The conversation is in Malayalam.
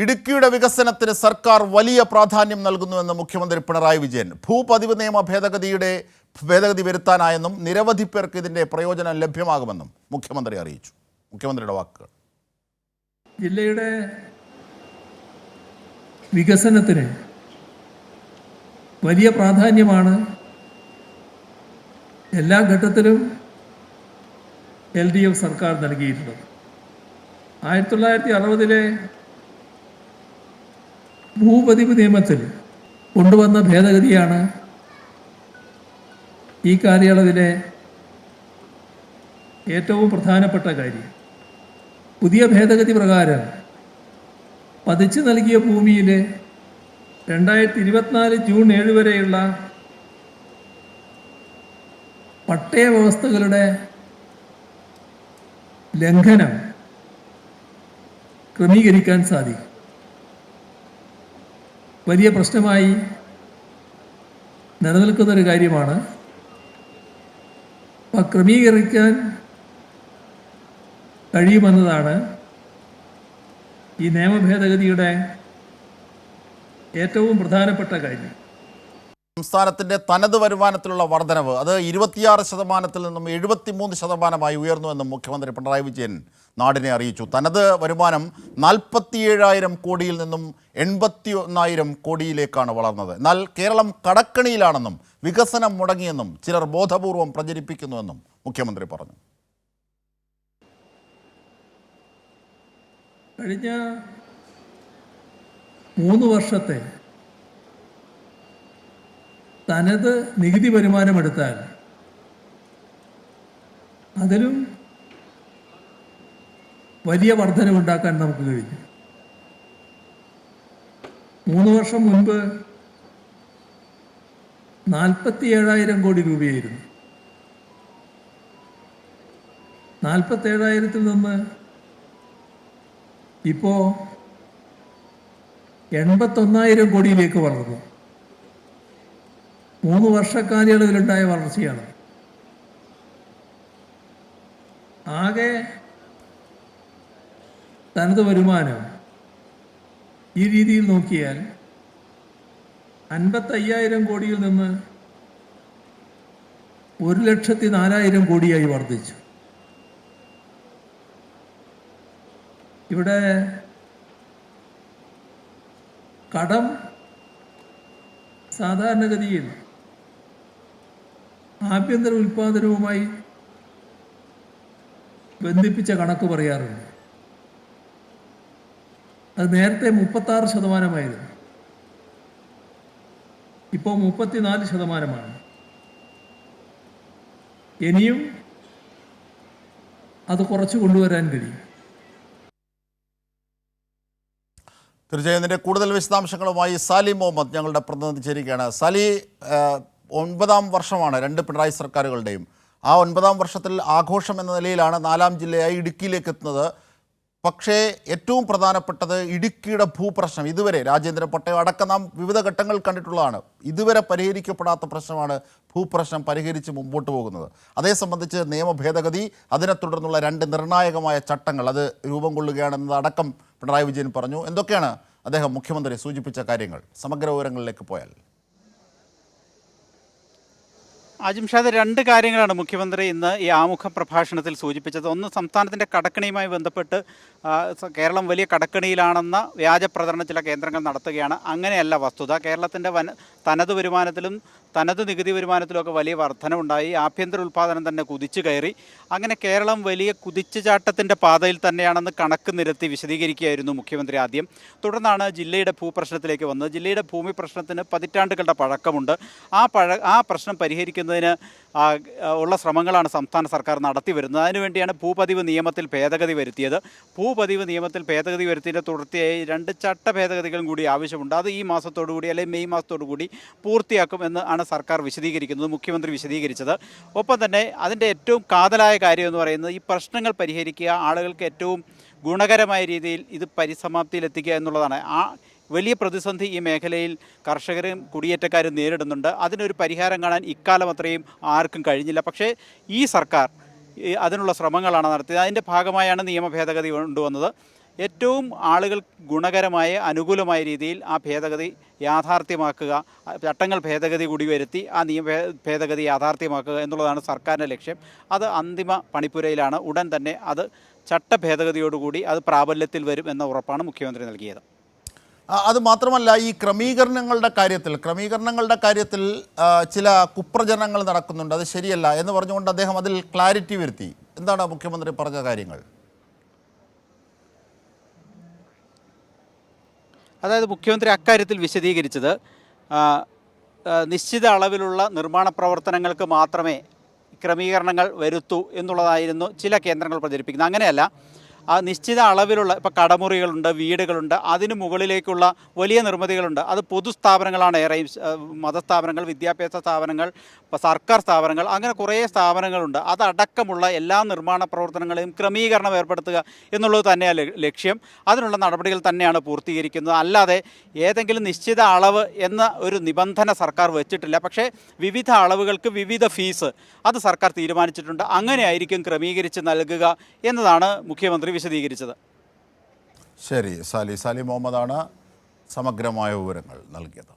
ഇടുക്കിയുടെ വികസനത്തിന് സർക്കാർ വലിയ പ്രാധാന്യം നൽകുന്നുവെന്ന് മുഖ്യമന്ത്രി പിണറായി വിജയൻ. ഭൂപതിവ് നിയമ ഭേദഗതിയുടെ ഭേദഗതി വരുത്താനായെന്നും നിരവധി പേർക്ക് ഇതിന്റെ പ്രയോജനം ലഭ്യമാകുമെന്നും മുഖ്യമന്ത്രി അറിയിച്ചു. മുഖ്യമന്ത്രിയുടെ വാക്കുകൾ. ജില്ലയുടെ വികസനത്തിന് വലിയ പ്രാധാന്യമാണ് എല്ലാ ഘട്ടത്തിലും എൽ ഡി എഫ് സർക്കാർ നൽകിയിട്ടുള്ളത്. ആയിരത്തി തൊള്ളായിരത്തി അറുപതിലെ ഭൂപതിവ് നിയമത്തിൽ കൊണ്ടുവന്ന ഭേദഗതിയാണ് ഈ കാലയളവിലെ ഏറ്റവും പ്രധാനപ്പെട്ട കാര്യം. പുതിയ ഭേദഗതി പ്രകാരം പതിച്ചു നൽകിയ ഭൂമിയിൽ രണ്ടായിരത്തി ഇരുപത്തിനാല് ജൂൺ ഏഴ് വരെയുള്ള പട്ടയ വ്യവസ്ഥകളുടെ ലംഘനം ക്രമീകരിക്കാൻ സാധിക്കും. വലിയ പ്രശ്നമായി നിലനിൽക്കുന്ന ഒരു കാര്യമാണ് ക്രമീകരിക്കാൻ കഴിയുമെന്നതാണ് ഈ നിയമഭേദഗതിയുടെ ഏറ്റവും പ്രധാനപ്പെട്ട കാര്യം. സംസ്ഥാനത്തിന്റെ തനത് വരുമാനത്തിലുള്ള വർധനവ് അത് ഇരുപത്തിയാറ് ശതമാനത്തിൽ നിന്നും എഴുപത്തിമൂന്ന് ശതമാനമായി ഉയർന്നുവെന്നും മുഖ്യമന്ത്രി പിണറായി വിജയൻ നാടിനെ അറിയിച്ചു. തനത് വരുമാനം നാൽപ്പത്തിയേഴായിരം കോടിയിൽ നിന്നും എൺപത്തി ഒന്നായിരം കോടിയിലേക്കാണ് വളർന്നത്. എന്നാൽ കേരളം കടക്കണിയിലാണെന്നും വികസനം മുടങ്ങിയെന്നും ചിലർ ബോധപൂർവം പ്രചരിപ്പിക്കുന്നുവെന്നും മുഖ്യമന്ത്രി പറഞ്ഞു. കഴിഞ്ഞ മൂന്ന് വർഷത്തെ തനത് നികുതി വരുമാനമെടുത്താൽ അതിലും വലിയ വർധനവുണ്ടാക്കാൻ നമുക്ക് കഴിഞ്ഞു. മൂന്ന് വർഷം മുൻപ് നാൽപ്പത്തി ഏഴായിരം കോടി രൂപയായിരുന്നു. നാൽപ്പത്തി ഏഴായിരത്തിൽ നിന്ന് ഇപ്പോൾ എൺപത്തൊന്നായിരം കോടിയിലേക്ക് വളർന്നു. മൂന്ന് വർഷക്കാലയളവിലുണ്ടായ വളർച്ചയാണ്. ആകെ തനത് വരുമാനം ഈ രീതിയിൽ നോക്കിയാൽ അൻപത്തയ്യായിരം കോടിയിൽ നിന്ന് ഒരു ലക്ഷത്തി നാലായിരം കോടിയായി വർദ്ധിച്ചു. ഇവിടെ കടം സാധാരണഗതിയിൽ ആഭ്യന്തര ഉൽപാദനവുമായി ബന്ധിപ്പിച്ച കണക്ക് പറയാറുണ്ട്. അത് നേരത്തെ മുപ്പത്താറ് ശതമാനമായിരുന്നു. ഇപ്പോൾ മുപ്പത്തിനാല് ശതമാനമാണ്. ഇനിയും അത് കുറച്ച് കൊണ്ടുവരാൻ കഴിയും. തീർച്ചയായും ഇതിന്റെ കൂടുതൽ വിശദാംശങ്ങളുമായി സാലി മുഹമ്മദ് ഞങ്ങളുടെ പ്രതിനിധി ചേരുകയാണ്. സാലി ഒൻപതാം വർഷമാണ് രണ്ട് പിണറായി സർക്കാരുകളുടെയും. ആ ഒൻപതാം വർഷത്തിൽ ആഘോഷം എന്ന നിലയിലാണ് നാലാം ജില്ലയായി ഇടുക്കിയിലേക്ക് എത്തുന്നത്. പക്ഷേ ഏറ്റവും പ്രധാനപ്പെട്ടത് ഇടുക്കിയുടെ ഭൂപ്രശ്നം ഇതുവരെ. രാജേന്ദ്ര പട്ടയം അടക്കം നാം വിവിധ ഘട്ടങ്ങൾ കണ്ടിട്ടുള്ളതാണ്. ഇതുവരെ പരിഹരിക്കപ്പെടാത്ത പ്രശ്നമാണ് ഭൂപ്രശ്നം പരിഹരിച്ച് മുമ്പോട്ട് പോകുന്നത്. അതേ സംബന്ധിച്ച് നിയമ ഭേദഗതി അതിനെ തുടർന്നുള്ള രണ്ട് നിർണായകമായ ചട്ടങ്ങൾ അത് രൂപം കൊള്ളുകയാണെന്നത് അടക്കം പിണറായി വിജയൻ പറഞ്ഞു. എന്തൊക്കെയാണ് അദ്ദേഹം മുഖ്യമന്ത്രി സൂചിപ്പിച്ച കാര്യങ്ങൾ? സമഗ്ര വിവരങ്ങളിലേക്ക് പോയാൽ. ആജിംഷാദ് രണ്ട് കാര്യങ്ങളാണ് മുഖ്യമന്ത്രി ഇന്ന് ഈ ആമുഖ പ്രഭാഷണത്തിൽ സൂചിപ്പിച്ചത്. ഒന്ന് സംസ്ഥാനത്തിന്റെ കടക്കണിയുമായി ബന്ധപ്പെട്ട് കേരളം വലിയ കടക്കണിയിലാണെന്ന വ്യാജ പ്രചരണ ചില കേന്ദ്രങ്ങൾ നടത്തുകയാണ്. അങ്ങനെയല്ല വസ്തുത. കേരളത്തിന്റെ വന തനത് വരുമാനത്തിലും തനത് നികുതി വരുമാനത്തിലൊക്കെ വലിയ വർധനമുണ്ടായി ആഭ്യന്തര ഉൽപ്പാദനം തന്നെ കുതിച്ചു കയറി. അങ്ങനെ കേരളം വലിയ കുതിച്ചുചാട്ടത്തിന്റെ പാതയിൽ തന്നെയാണെന്ന് കണക്ക് നിരത്തി വിശദീകരിക്കുകയായിരുന്നു മുഖ്യമന്ത്രി ആദ്യം. തുടർന്നാണ് ജില്ലയുടെ ഭൂപ്രശ്നത്തിലേക്ക് വന്നത്. ജില്ലയുടെ ഭൂമി പ്രശ്നത്തിന് പതിറ്റാണ്ടുകളുടെ പഴക്കമുണ്ട്. ആ പഴ ആ പ്രശ്നം പരിഹരിക്കുന്നതിന് ഉള്ള ശ്രമങ്ങളാണ് സംസ്ഥാന സർക്കാർ നടത്തി വരുന്നത്. അതിനുവേണ്ടിയാണ് ഭൂപതിവ് നിയമത്തിൽ ഭേദഗതി വരുത്തിയത്. ഭൂപതിവ് നിയമത്തിൽ ഭേദഗതി വരുത്തിയതിന്റെ തുടർച്ചയായി രണ്ട് ചട്ട ഭേദഗതികളും കൂടി ആവശ്യമുണ്ട്. അത് ഈ മാസത്തോടു കൂടി അല്ലെങ്കിൽ മെയ് മാസത്തോടു കൂടി പൂർത്തിയാക്കും എന്ന് ആണ് സർക്കാർ വിശദീകരിക്കുന്നത് മുഖ്യമന്ത്രി വിശദീകരിച്ചത്. ഒപ്പം തന്നെ അതിന്റെ ഏറ്റവും കാതലായ കാര്യം എന്ന് പറയുന്നത് ഈ പ്രശ്നങ്ങൾ പരിഹരിക്കുക ആളുകൾക്ക് ഏറ്റവും ഗുണകരമായ രീതിയിൽ ഇത് പരിസമാപ്തിയിലെത്തിക്കുക എന്നുള്ളതാണ്. ആ വലിയ പ്രതിസന്ധി ഈ മേഖലയിൽ കർഷകരും കുടിയേറ്റക്കാരും നേരിടുന്നുണ്ട്. അതിനൊരു പരിഹാരം കാണാൻ ഇക്കാലം അത്രയും ആർക്കും കഴിഞ്ഞില്ല. പക്ഷേ ഈ സർക്കാർ അതിനുള്ള ശ്രമങ്ങളാണ് നടത്തിയത്. അതിന്റെ ഭാഗമായാണ് നിയമ ഭേദഗതി കൊണ്ടുവന്നത്. ഏറ്റവും ആളുകൾ ഗുണകരമായ അനുകൂലമായ രീതിയിൽ ആ ഭേദഗതി യാഥാർത്ഥ്യമാക്കുക ചട്ടങ്ങൾ ഭേദഗതി കൂടി വരുത്തി ആ നിയമ ഭേദഗതി യാഥാർത്ഥ്യമാക്കുക എന്നുള്ളതാണ് സർക്കാരിന്റെ ലക്ഷ്യം. അത് അന്തിമ പണിപ്പുരയിലാണ്. ഉടൻ തന്നെ അത് ചട്ട ഭേദഗതിയോടുകൂടി അത് പ്രാബല്യത്തിൽ വരും എന്ന ഉറപ്പാണ് മുഖ്യമന്ത്രി നൽകിയത്. ആ, അത് മാത്രമല്ല ഈ ക്രമീകരണങ്ങളുടെ കാര്യത്തിൽ ക്രമീകരണങ്ങളുടെ കാര്യത്തിൽ ചില കുപ്രചരണങ്ങൾ നടക്കുന്നുണ്ട്. അത് ശരിയല്ല എന്ന് പറഞ്ഞുകൊണ്ട് അദ്ദേഹം അതിൽ ക്ലാരിറ്റി വരുത്തി. എന്താണ് മുഖ്യമന്ത്രി പറഞ്ഞ കാര്യങ്ങൾ? അതായത് മുഖ്യമന്ത്രി അക്കാര്യത്തിൽ വിശദീകരിച്ചത് നിശ്ചിത അളവിലുള്ള നിർമ്മാണ പ്രവർത്തനങ്ങൾക്ക് മാത്രമേ ക്രമീകരണങ്ങൾ വരുത്തൂ എന്നുള്ളതായിരുന്നു ചില കേന്ദ്രങ്ങൾ പ്രചരിപ്പിക്കുന്നത്. അങ്ങനെയല്ല ആ നിശ്ചിത അളവിലുള്ള ഇപ്പോൾ കടമുറികളുണ്ട് വീടുകളുണ്ട് അതിന് മുകളിലേക്കുള്ള വലിയ നിർമ്മിതികളുണ്ട്. അത് പൊതുസ്ഥാപനങ്ങളാണ് ഏറെയും ആ, മതസ്ഥാപനങ്ങൾ വിദ്യാഭ്യാസ സ്ഥാപനങ്ങൾ സർക്കാർ സ്ഥാപനങ്ങൾ അങ്ങനെ കുറേ സ്ഥാപനങ്ങളുണ്ട്. അതടക്കമുള്ള എല്ലാ നിർമ്മാണ പ്രവർത്തനങ്ങളെയും ക്രമീകരണം ഏർപ്പെടുത്തുക എന്നുള്ളത് തന്നെയാണ് ലക്ഷ്യം. അതിനുള്ള നടപടികൾ തന്നെയാണ് പൂർത്തീകരിക്കുന്നത്. അല്ലാതെ ഏതെങ്കിലും നിശ്ചിത അളവ് എന്ന ഒരു നിബന്ധന സർക്കാർ വെച്ചിട്ടില്ല. പക്ഷേ വിവിധ അളവുകൾക്ക് വിവിധ ഫീസ് അത് സർക്കാർ തീരുമാനിച്ചിട്ടുണ്ട്. അങ്ങനെയായിരിക്കും ക്രമീകരിച്ച് നൽകുക എന്നതാണ് മുഖ്യമന്ത്രി വിശദീകരിച്ചത്. ശരി സാലി സാലി മുഹമ്മദാണ് സമഗ്രമായ വിവരങ്ങൾ നൽകിയത്.